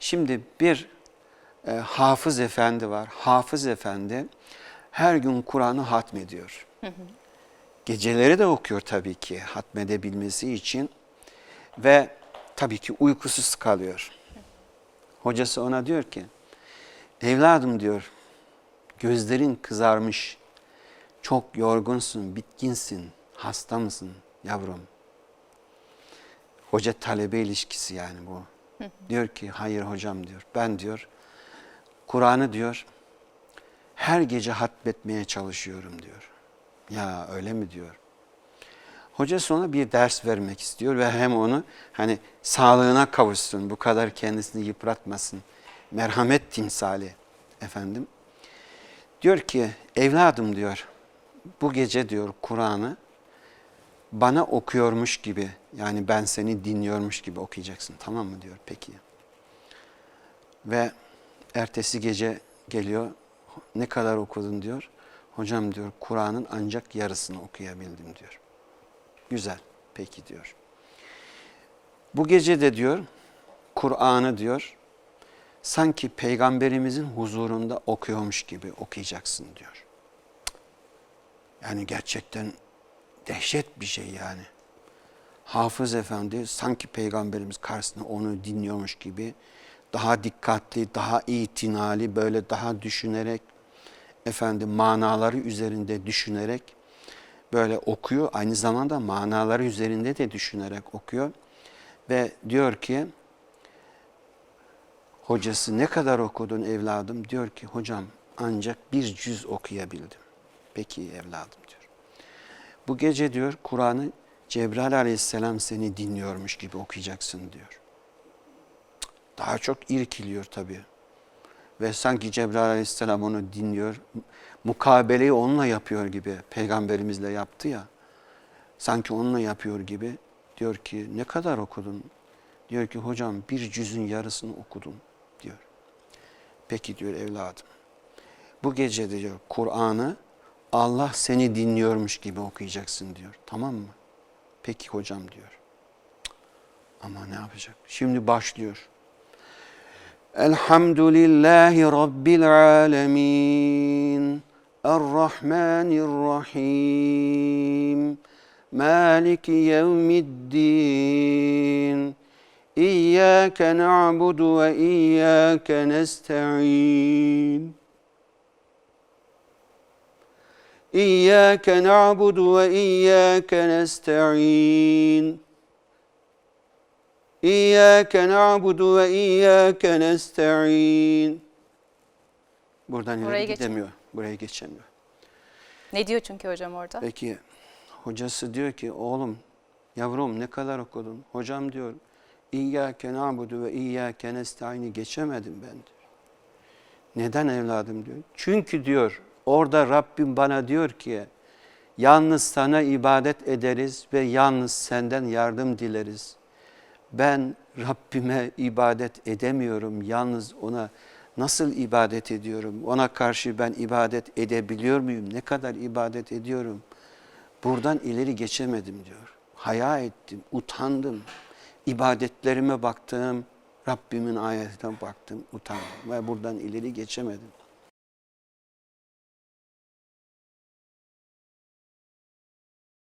Şimdi bir e, hafız efendi var. Hafız efendi her gün Kur'an'ı hatmediyor. Geceleri de okuyor tabii ki hatmedebilmesi için ve tabii ki uykusuz kalıyor. Hocası ona diyor ki, evladım diyor, gözlerin kızarmış, çok yorgunsun, bitkinsin, hasta mısın yavrum? Hoca talebe ilişkisi yani bu. Diyor ki hayır hocam diyor. Ben diyor Kur'an'ı diyor her gece hatmetmeye çalışıyorum diyor. Ya öyle mi diyor. Hoca sonra bir ders vermek istiyor ve hem onu hani sağlığına kavuşsun, bu kadar kendisini yıpratmasın. Merhamet timsali efendim. Diyor ki evladım diyor bu gece diyor Kur'an'ı bana okuyormuş gibi yani ben seni dinliyormuş gibi okuyacaksın tamam mı diyor peki. Ve ertesi gece geliyor ne kadar okudun diyor. Hocam diyor Kur'an'ın ancak yarısını okuyabildim diyor. Güzel peki diyor. Bu gece de diyor Kur'an'ı diyor sanki peygamberimizin huzurunda okuyormuş gibi okuyacaksın diyor. Yani gerçekten dehşet bir şey yani. Hafız Efendi sanki peygamberimiz karşısında onu dinliyormuş gibi daha dikkatli, daha itinali böyle daha düşünerek efendim manaları üzerinde düşünerek böyle okuyor. Aynı zamanda manaları üzerinde de düşünerek okuyor. Ve diyor ki hocası ne kadar okudun evladım? Diyor ki hocam ancak bir cüz okuyabildim. Peki evladım diyor. Bu gece diyor Kur'an'ı Cebrail aleyhisselam seni dinliyormuş gibi okuyacaksın diyor. Daha çok irkiliyor tabii. Ve sanki Cebrail aleyhisselam onu dinliyor. Mukabeleyi onunla yapıyor gibi. Peygamberimizle yaptı ya. Sanki onunla yapıyor gibi. Diyor ki ne kadar okudun? Diyor ki hocam bir cüzün yarısını okudum diyor. Peki diyor evladım. Bu gece diyor Kur'an'ı Allah seni dinliyormuş gibi okuyacaksın diyor. Tamam mı? Peki hocam diyor. Ama ne yapacak? Şimdi başlıyor. Elhamdülillahi Rabbil alemin. Errahmanirrahim. Maliki yevmiddin. İyyâke na'budu ve iyyâke nesta'in. İyyâke na'budu ve iyyâke nesta'in. İyyâke na'budu ve iyyâke nesta'in. Buradan ileri Buraya gidemiyor. Geçin. Buraya geçemiyor. Ne diyor çünkü hocam orada? Peki hocası diyor ki oğlum yavrum ne kadar okudun? Hocam diyor İyyâke na'budu ve iyyâke nesta'in'i geçemedim ben diyor. Neden evladım diyor. Çünkü diyor orada Rabbim bana diyor ki yalnız sana ibadet ederiz ve yalnız senden yardım dileriz. Ben Rabbime ibadet edemiyorum. Yalnız ona nasıl ibadet ediyorum? Ona karşı ben ibadet edebiliyor muyum? Ne kadar ibadet ediyorum? Buradan ileri geçemedim diyor. Haya ettim, utandım. İbadetlerime baktım, Rabbimin ayetine baktım, utandım ve buradan ileri geçemedim.